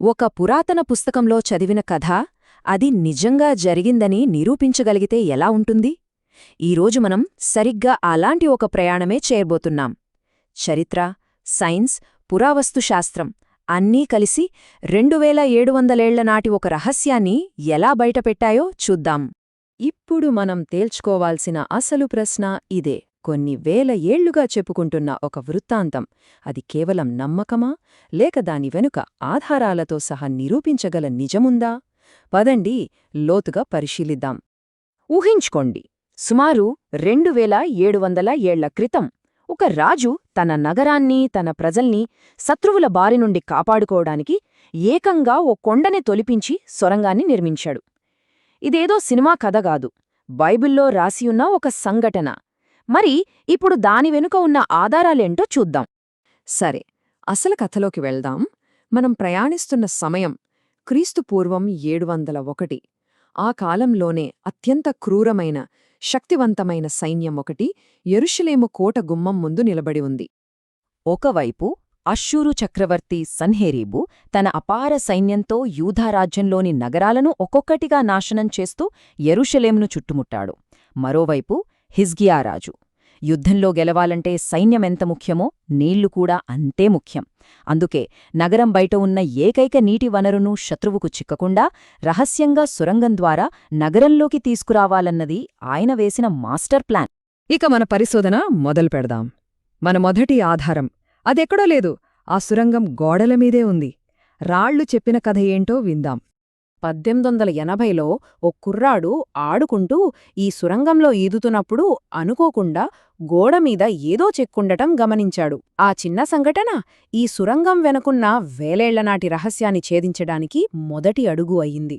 ఒక పురాతన పుస్తకంలో చదివిన కథ అది నిజంగా జరిగిందని నిరూపించగలిగితే ఎలా ఉంటుంది? ఈరోజు మనం సరిగ్గా అలాంటి ఒక ప్రయాణమే చేయబోతున్నాం. చరిత్ర సైన్స్ పురావస్తుశాస్త్రం అన్నీ కలిసి రెండు వేల ఏడు వందలేళ్ళ నాటి ఒక రహస్యాన్ని ఎలా బయటపెట్టాయో చూద్దాం. ఇప్పుడు మనం తేల్చుకోవాల్సిన అసలు ప్రశ్న ఇదే. కొన్ని వేల ఏళ్ళుగా చెప్పుకుంటున్న ఒక వృత్తాంతం. అది కేవలం నమ్మకమా? లేక దాని వెనుక ఆధారాలతో సహా నిరూపించగల నిజముందా? పదండి లోతుగా పరిశీలిద్దాం. ఊహించుకోండి. సుమారు రెండు వేల ఏడు వందల ఏళ్ళ క్రితం ఒక రాజు తన నగరాన్ని తన ప్రజల్ని శత్రువుల బారి నుండి కాపాడుకోవడానికి ఏకంగా ఓ కొండని తొలిపించి సొరంగాన్ని నిర్మించాడు. ఇదేదో సినిమా కథ కాదు. బైబిల్లో రాసియున్న ఒక సంఘటన. మరి ఇప్పుడు దాని వెనుక ఉన్న ఆధారాలేంటో చూద్దాం. సరే అసలు కథలోకి వెళ్దాం. మనం ప్రయాణిస్తున్న సమయం క్రీస్తు పూర్వం ఏడు వందల ఒకటి ఆ కాలంలోనే అత్యంత క్రూరమైన శక్తివంతమైన సైన్యం ఒకటి ఎరుషులేము కోట గుమ్మం ముందు నిలబడి ఉంది. ఒకవైపు అశ్షూరు చక్రవర్తి సన్హెరీబు తన అపార సైన్యంతో యూధారాజ్యంలోని నగరాలను ఒక్కొక్కటిగా నాశనం చేస్తూ ఎరుషలేంను చుట్టుముట్టాడు. మరోవైపు హిజ్గియారాజు యుద్ధంలో గెలవాలంటే సైన్యమెంత ముఖ్యమో నీళ్ళు కూడా అంతే ముఖ్యం. అందుకే నగరం బయట ఉన్న ఏకైక నీటి వనరును శత్రువుకు చిక్కకుండా రహస్యంగా సురంగం ద్వారా నగరంలోకి తీసుకురావాలన్నది ఆయన వేసిన మాస్టర్ ప్లాన్. ఇక మన పరిశోధన మొదలు పెడదాం. మన మొదటి ఆధారం అదెక్కడో లేదు ఆ సురంగం గోడల మీదే ఉంది. రాళ్ళు చెప్పిన కథ ఏంటో విందాం. పద్దెనిమిదొందల ఎనభైలో ఓ కుర్రాడు ఆడుకుంటూ ఈ సురంగంలో ఈదుతున్నప్పుడు అనుకోకుండా గోడమీద ఏదో చెక్కుండటం గమనించాడు. ఆ చిన్న సంఘటన ఈ సురంగం వెనుకున్న వేలేళ్ళనాటి రహస్యాన్ని ఛేదించడానికి మొదటి అడుగు అయింది.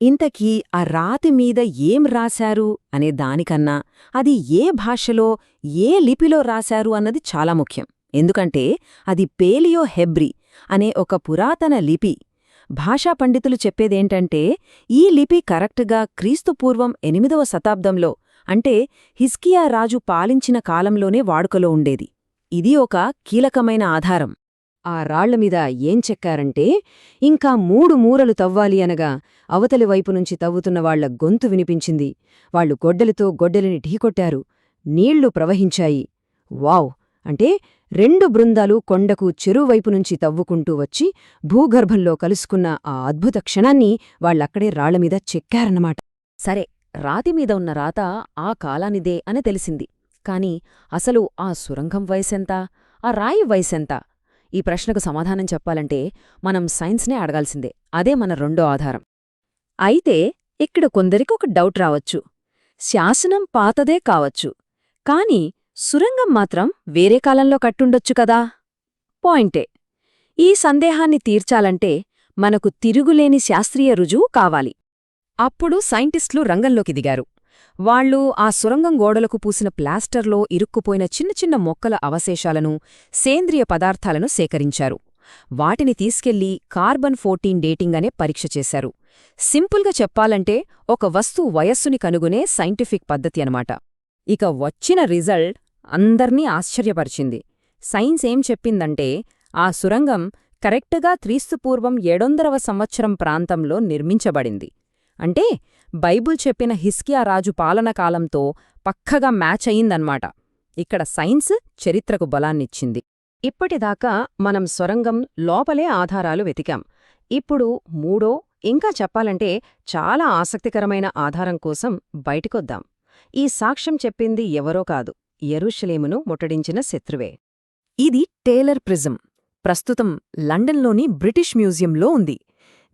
ఇంతకీ ఆ రాతి మీద ఏం రాశారు? అనే దానికన్నా అది ఏ భాషలో ఏ లిపిలో రాశారు అన్నది చాలా ముఖ్యం. ఎందుకంటే అది పేలియో హెబ్రి అనే ఒక పురాతన లిపి. భాషా పండితులు చెప్పేదేంటంటే ఈ లిపి కరెక్ట్గా క్రీస్తుపూర్వం ఎనిమిదవ శతాబ్దంలో అంటే హిస్కియా రాజు పాలించిన కాలంలోనే వాడుకలో ఉండేది. ఇది ఒక కీలకమైన ఆధారం. ఆ రాళ్ళమీద ఏం చెక్కారంటే ఇంకా మూడు మూరలు తవ్వాలి అనగా అవతలి వైపు నుంచి తవ్వుతున్న వాళ్ళ గొంతు వినిపించింది. వాళ్ళు గొడ్డలితో గొడ్డలిని ఢీకొట్టారు. నీళ్ళు ప్రవహించాయి. వావ్! అంటే రెండు బృందాలు కొండకు చెరువువైపునుంచి తవ్వుకుంటూ వచ్చి భూగర్భంలో కలుసుకున్న ఆ అద్భుత క్షణాన్ని వాళ్ళక్కడే రాళ్ళమీద చెక్కారన్నమాట. సరే రాతిమీద ఉన్న రాత ఆ కాలానిదే అని తెలిసింది. కాని అసలు ఆ సురంగం వయసెంత? ఆ రాయి వయసెంత? ఈ ప్రశ్నకు సమాధానం చెప్పాలంటే మనం సైన్స్నే అడగాల్సిందే. అదే మన రెండో ఆధారం. అయితే ఇక్కడ కొందరికి ఒక డౌట్ రావచ్చు. శాసనం పాతదే కావచ్చు. కాని సురంగం మాత్రం వేరే కాలంలో కట్టుండొచ్చు కదా? పాయింటే ఈ సందేహాన్ని తీర్చాలంటే మనకు తిరుగులేని శాస్త్రీయ రుజువు కావాలి. అప్పుడు సైంటిస్టులు రంగంలోకి దిగారు. వాళ్ళు ఆ సురంగం గోడలకు పూసిన ప్లాస్టర్లో ఇరుక్కుపోయిన చిన్న చిన్న మొక్కల అవశేషాలను సేంద్రియ పదార్థాలను సేకరించారు. వాటిని తీసుకెళ్ళి కార్బన్ ఫోర్టీన్ డేటింగ్ అనే పరీక్ష చేశారు. సింపుల్గా చెప్పాలంటే ఒక వస్తువు వయస్సుని కనుగొనే సైంటిఫిక్ పద్ధతి అనమాట ఇక వచ్చిన రిజల్ట్ అందర్నీ ఆశ్చర్యపరిచింది. సైన్స్ ఏం చెప్పిందంటే ఆ సురంగం కరెక్టుగా క్రీస్తుపూర్వం ఏడొందరవ సంవత్సరం ప్రాంతంలో నిర్మించబడింది. అంటే బైబుల్ చెప్పిన హిస్కియా రాజు పాలన కాలంతో పక్కగా మ్యాచ్ అయిందన్నమాట ఇక్కడ సైన్స్ చరిత్రకు బలాన్నిచ్చింది. ఇప్పటిదాకా మనం సొరంగం లోపలే ఆధారాలు వెతికాం. ఇప్పుడు మూడో ఇంకా చెప్పాలంటే చాలా ఆసక్తికరమైన ఆధారం కోసం బయటికొద్దాం. ఈ సాక్ష్యం చెప్పింది ఎవరో కాదు. ఎరుషలేమును ముట్టడించిన శత్రువే. ఇది టేలర్ ప్రిజం. ప్రస్తుతం లండన్లోని బ్రిటిష్ మ్యూజియంలో ఉంది.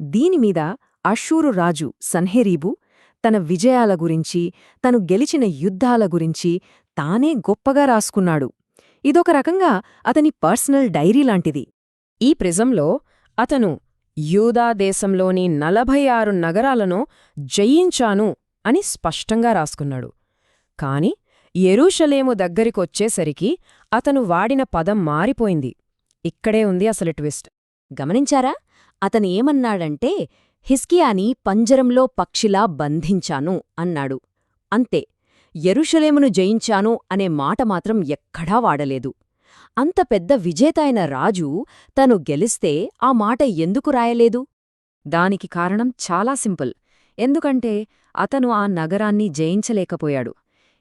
దీనిమీద అషూరు రాజు సన్హెరీబు తన విజయాల గురించి తను గెలిచిన యుద్ధాల గురించి తానే గొప్పగా రాసుకున్నాడు. ఇదొక రకంగా అతని పర్సనల్ డైరీ లాంటిది. ఈ ప్రిజంలో అతను యూదా దేశంలోని నలభై ఆరు నగరాలను జయించాను అని స్పష్టంగా రాసుకున్నాడు. కాని ఎరూషలేము దగ్గరికొచ్చేసరికి అతను వాడిన పదం మారిపోయింది. ఇక్కడే ఉంది అసలు ట్విస్ట్. గమనించారా? అతను ఏమన్నాడంటే హిస్కియాని పంజరంలో పక్షిలా బంధించాను అన్నాడు. అంతే. ఎరుషలేమును జయించాను అనే మాట మాత్రం ఎక్కడా వాడలేదు. అంత పెద్ద విజేత అయిన రాజు తను గెలిస్తే ఆ మాట ఎందుకు రాయలేదు? దానికి కారణం చాలా సింపుల్. ఎందుకంటే అతను ఆ నగరాన్ని జయించలేకపోయాడు.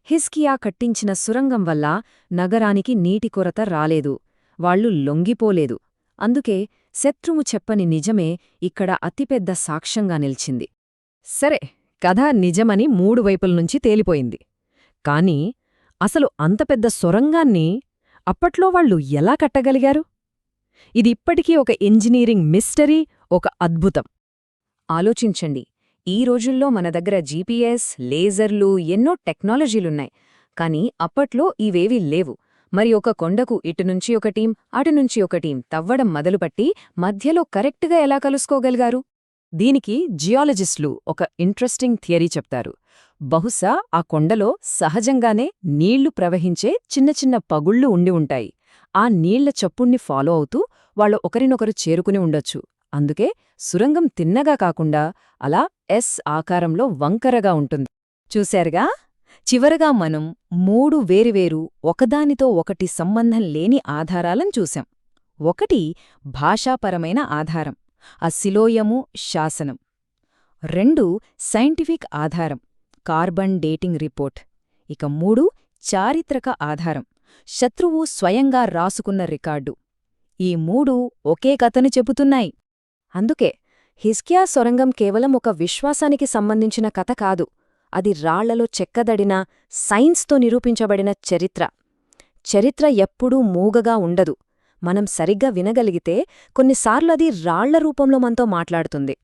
హిస్కియా కట్టించిన సురంగం వల్ల నగరానికి నీటి కొరత రాలేదు వాళ్ళు లొంగిపోలేదు. అందుకే శత్రువు చెప్పని నిజమే ఇక్కడ అతిపెద్ద సాక్ష్యంగా నిలిచింది. సరే కథ నిజమని మూడు వైపులనుంచి తేలిపోయింది. కాని అసలు అంత పెద్ద సొరంగాన్ని అప్పట్లో వాళ్ళు ఎలా కట్టగలిగారు? ఇది ఇప్పటికీ ఒక ఇంజనీరింగ్ మిస్టరీ ఒక అద్భుతం. ఆలోచించండి ఈ రోజుల్లో మన దగ్గర జీపీఎస్ లేజర్లు ఎన్నో టెక్నాలజీలున్నాయి. కానీ అప్పట్లో ఇవేవీ లేవు. మరి ఒక కొండకు ఇటునుంచి ఒక టీం అటునుంచి ఒక టీం తవ్వడం మొదలుపట్టి మధ్యలో కరెక్ట్గా ఎలా కలుసుకోగలిగారు? దీనికి జియాలజిస్టులు ఒక ఇంట్రెస్టింగ్ థియరీ చెప్తారు. బహుశా ఆ కొండలో సహజంగానే నీళ్ళు ప్రవహించే చిన్న చిన్న పగుళ్ళు ఉండి ఉంటాయి. ఆ నీళ్ళ చప్పుణ్ణి ఫాలో అవుతూ వాళ్ళు ఒకరినొకరు చేరుకుని ఉండొచ్చు. అందుకే సురంగం తిన్నగా కాకుండా అలా ఎస్ ఆకారంలో వంకరగా ఉంటుంది. చూశారుగా? చివరగా మనం మూడు వేరువేరు ఒకదానితో ఒకటి సంబంధం లేని ఆధారాలను చూశాం. ఒకటి భాషాపరమైన ఆధారం ఆ శిలోయము శాసనం. రెండు సైంటిఫిక్ ఆధారం కార్బన్ డేటింగ్ రిపోర్ట్. ఇక మూడు చారిత్రక ఆధారం శత్రువు స్వయంగా రాసుకున్న రికార్డు. ఈ మూడు ఒకే కథను చెబుతున్నాయి. అందుకే హిస్కియా సొరంగం కేవలం ఒక విశ్వాసానికి సంబంధించిన కథ కాదు అది రాళ్ళలో చెక్కదడిన సైన్స్తో నిరూపించబడిన చరిత్ర. చరిత్ర ఎప్పుడూ మూగగా ఉండదు. మనం సరిగ్గా వినగలిగితే కొన్నిసార్లు అది రాళ్ళ రూపంలో మనతో మాట్లాడుతుంది.